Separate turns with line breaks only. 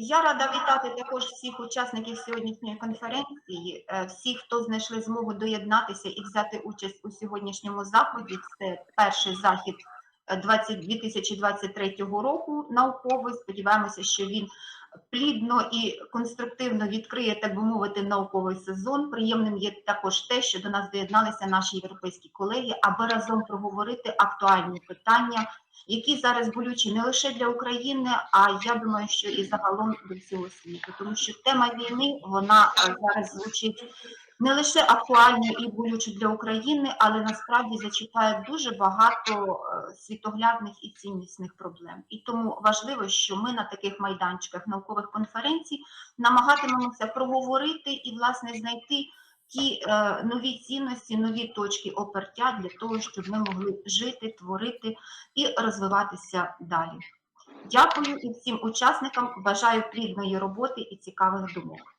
Я рада вітати також всіх учасників сьогоднішньої конференції, е, всіх, хто знайшли змогу доєднатися і взяти участь у сьогоднішньому заході. Це перший захід е, 20 2023 року науковий. Сподіваємося, що він плідно і конструктивно відкриє, так би мовити, науковий сезон. Приємним є також те, що до нас доєдналися наші європейські колеги, аби разом проговорити актуальні питання які зараз болючі не лише для України, а я думаю, що і загалом до всього світу, тому що тема війни вона е, зараз звучить не лише актуально і болюче для України, але насправді зачіпає дуже багато е, світоглядних і ціннісних проблем. І тому важливо, що ми на таких майданчиках наукових конференцій намагатимемося проговорити і власне знайти ті е, нові цінності, нові точки опертя для того, щоб ми могли жити, творити і розвиватися далі. Дякую і всім учасникам. Бажаю плідної роботи і цікавих думок.